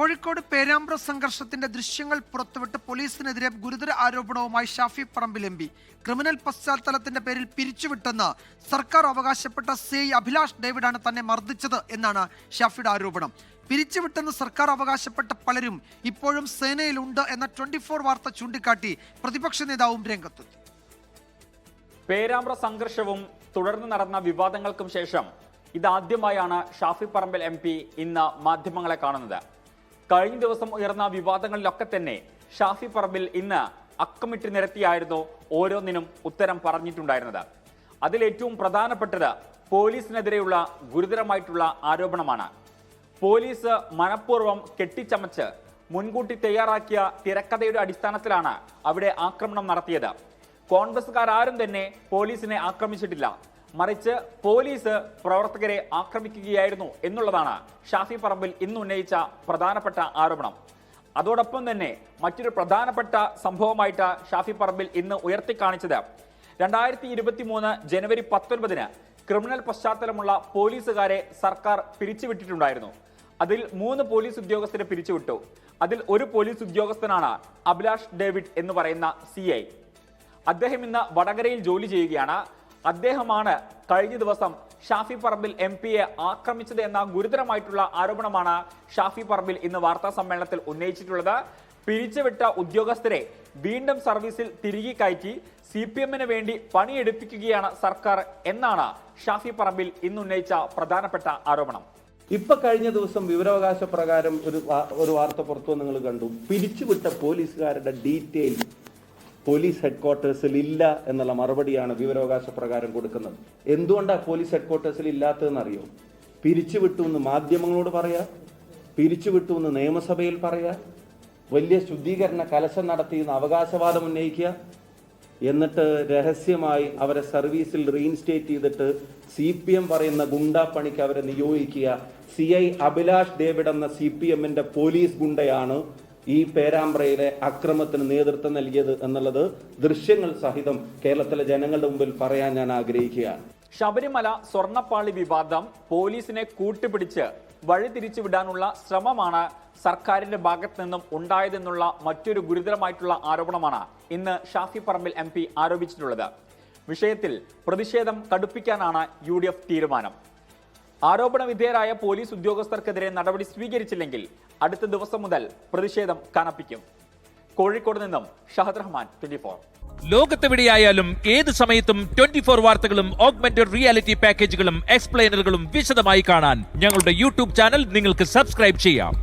കോഴിക്കോട് പേരാമ്പ്ര സംഘർഷത്തിന്റെ ദൃശ്യങ്ങൾ പുറത്തുവിട്ട് പോലീസിനെതിരെ ഗുരുതര ആരോപണവുമായി Shafi Parambil M P. Criminal പശ്ചാത്തലത്തിന്റെ പേരിൽ പിരിച്ചുവിട്ടെന്ന് സർക്കാർ അവകാശപ്പെട്ട സി അഭിലാഷ് ഡേവിഡാണ് തന്നെ മർദ്ദിച്ചത് എന്നാണ് ഷാഫിയുടെ ആരോപണം. പിരിച്ചുവിട്ടെന്ന് സർക്കാർ അവകാശപ്പെട്ട പലരും ഇപ്പോഴും സേനയിലുണ്ട് എന്ന ട്വന്റി ഫോർ വാർത്ത ചൂണ്ടിക്കാട്ടി പ്രതിപക്ഷ നേതാവും രംഗത്തെത്തി. പേരാമ്പ്ര സംഘർഷവും തുടർന്ന് നടന്ന വിവാദങ്ങൾക്കും ശേഷം ഇതാദ്യമായാണ് ഷാഫി പറമ്പിൽ എം പി ഇന്ന് മാധ്യമങ്ങളെ കാണുന്നത്. കഴിഞ്ഞ ദിവസം ഉയർന്ന വിവാദങ്ങളിലൊക്കെ തന്നെ ഷാഫി പറമ്പിൽ ഇന്ന് അക്കമിട്ട് നിരത്തിയായിരുന്നു ഓരോന്നിനും ഉത്തരം പറഞ്ഞിട്ടുണ്ടായിരുന്നത്. അതിലേറ്റവും പ്രധാനപ്പെട്ടത് പോലീസിനെതിരെയുള്ള ഗുരുതരമായിട്ടുള്ള ആരോപണമാണ്. പോലീസ് മനഃപൂർവം കെട്ടിച്ചമച്ച് മുൻകൂട്ടി തയ്യാറാക്കിയ തിരക്കഥയുടെ അടിസ്ഥാനത്തിലാണ് അവിടെ ആക്രമണം നടത്തിയത്. കോൺഗ്രസുകാരും തന്നെ പോലീസിനെ ആക്രമിച്ചിട്ടില്ല. മറിച്ച് പോലീസ് പ്രവർത്തകരെ ആക്രമിക്കുകയായിരുന്നു എന്നുള്ളതാണ് ഷാഫി പറമ്പിൽ ഇന്ന് ഉന്നയിച്ച പ്രധാനപ്പെട്ട ആരോപണം. അതോടൊപ്പം തന്നെ മറ്റൊരു പ്രധാനപ്പെട്ട സംഭവമായിട്ട് ഷാഫി പറമ്പിൽ ഇന്ന് ഉയർത്തിക്കാണിച്ചത്. രണ്ടായിരത്തി ഇരുപത്തി മൂന്ന് ജനുവരി പത്തൊൻപതിന് ക്രിമിനൽ പശ്ചാത്തലമുള്ള പോലീസുകാരെ സർക്കാർ പിരിച്ചുവിട്ടിട്ടുണ്ടായിരുന്നു. അതിൽ മൂന്ന് പോലീസ് ഉദ്യോഗസ്ഥരെ പിരിച്ചുവിട്ടു. അതിൽ ഒരു പോലീസ് ഉദ്യോഗസ്ഥനാണ് അഭിലാഷ് ഡേവിഡ് എന്ന് പറയുന്ന സി അദ്ദേഹം ഇന്ന് വടകരയിൽ ജോലി ചെയ്യുകയാണ്. അദ്ദേഹമാണ് കഴിഞ്ഞ ദിവസം ഷാഫി പറമ്പിൽ എം പിയെ ആക്രമിച്ചത് എന്ന ഗുരുതരമായിട്ടുള്ള ആരോപണമാണ് ഷാഫി പറമ്പിൽ ഇന്ന് വാർത്താ സമ്മേളനത്തിൽ ഉന്നയിച്ചിട്ടുള്ളത്. പിരിച്ചുവിട്ട ഉദ്യോഗസ്ഥരെ വീണ്ടും സർവീസിൽ തിരികെ കയറ്റി സി പി എമ്മിന് വേണ്ടി പണിയെടുപ്പിക്കുകയാണ് സർക്കാർ എന്നാണ് ഷാഫി പറമ്പിൽ ഇന്ന് ഉന്നയിച്ച പ്രധാനപ്പെട്ട ആരോപണം. ഇപ്പൊ കഴിഞ്ഞ ദിവസം വിവരാവകാശ പ്രകാരം ഒരു ഒരു വാർത്ത പുറത്തു നിങ്ങൾ കണ്ടു. പിരിച്ചുവിട്ട പോലീസുകാരുടെ ഡീറ്റെയിൽ പോലീസ് ഹെഡ്ക്വാർട്ടേഴ്സിൽ ഇല്ല എന്നുള്ള മറുപടിയാണ് വിവരാവകാശ പ്രകാരം കൊടുക്കുന്നത്. എന്തുകൊണ്ടാണ് പോലീസ് ഹെഡ്ക്വാർട്ടേഴ്സിൽ ഇല്ലാത്തതെന്ന് അറിയോ പിരിച്ചുവിട്ടു എന്ന് മാധ്യമങ്ങളോട് പറയാ പിരിച്ചുവിട്ടു എന്ന് നിയമസഭയിൽ പറയാ വലിയ ശുദ്ധീകരണ കലശം നടത്തിയെന്ന് അവകാശവാദം ഉന്നയിക്കുക എന്നിട്ട് രഹസ്യമായി അവരെ സർവീസിൽ റീഇൻസ്റ്റേറ്റ് ചെയ്തിട്ട് സി പി എം പറയുന്ന ഗുണ്ടാപ്പണിക്ക് അവരെ നിയോഗിക്കുക. സി ഐ അഭിലാഷ് ഡേവിഡ് എന്ന സി പി എമ്മിന്റെ പോലീസ് ഗുണ്ടയാണ് ഈ പേരാമ്പ്രയിലെ അക്രമത്തിന് നേതൃത്വം നൽകിയത് എന്നുള്ളത് ദൃശ്യങ്ങൾ സഹിതം കേരളത്തിലെ ജനങ്ങളുടെ മുമ്പിൽ പറയാൻ ഞാൻ ആഗ്രഹിക്കുകയാണ്. ശബരിമല സ്വർണപ്പാളി വിവാദം പോലീസിനെ കൂട്ടുപിടിച്ച് വഴിതിരിച്ചു വിടാനുള്ള ശ്രമമാണ് സർക്കാരിന്റെ ഭാഗത്ത് നിന്നും ഉണ്ടായതെന്നുള്ള മറ്റൊരു ഗുരുതരമായിട്ടുള്ള ആരോപണമാണ് ഇന്ന് ഷാഫി പറമ്പിൽ എം ആരോപിച്ചിട്ടുള്ളത്. വിഷയത്തിൽ പ്രതിഷേധം കടുപ്പിക്കാനാണ് യു തീരുമാനം. ആരോപണ വിധേയരായ പോലീസ് ഉദ്യോഗസ്ഥർക്കെതിരെ നടപടി സ്വീകരിച്ചില്ലെങ്കിൽ അടുത്ത ദിവസം മുതൽ പ്രതിഷേധം കനപ്പിക്കും. കോഴിക്കോട് നിന്നും ഷഹദ് റഹ്മാൻ ട്വന്റി ഫോർ. ലോകത്തെവിടെയായാലും ഏത് സമയത്തും ട്വന്റി ഫോർ വാർത്തകളും ഓഗ്മെന്റഡ് റിയാലിറ്റി പാക്കേജുകളും എക്സ്പ്ലെയിനറുകളും വിശദമായി കാണാൻ ഞങ്ങളുടെ യൂട്യൂബ് ചാനൽ നിങ്ങൾക്ക് സബ്സ്ക്രൈബ് ചെയ്യാം.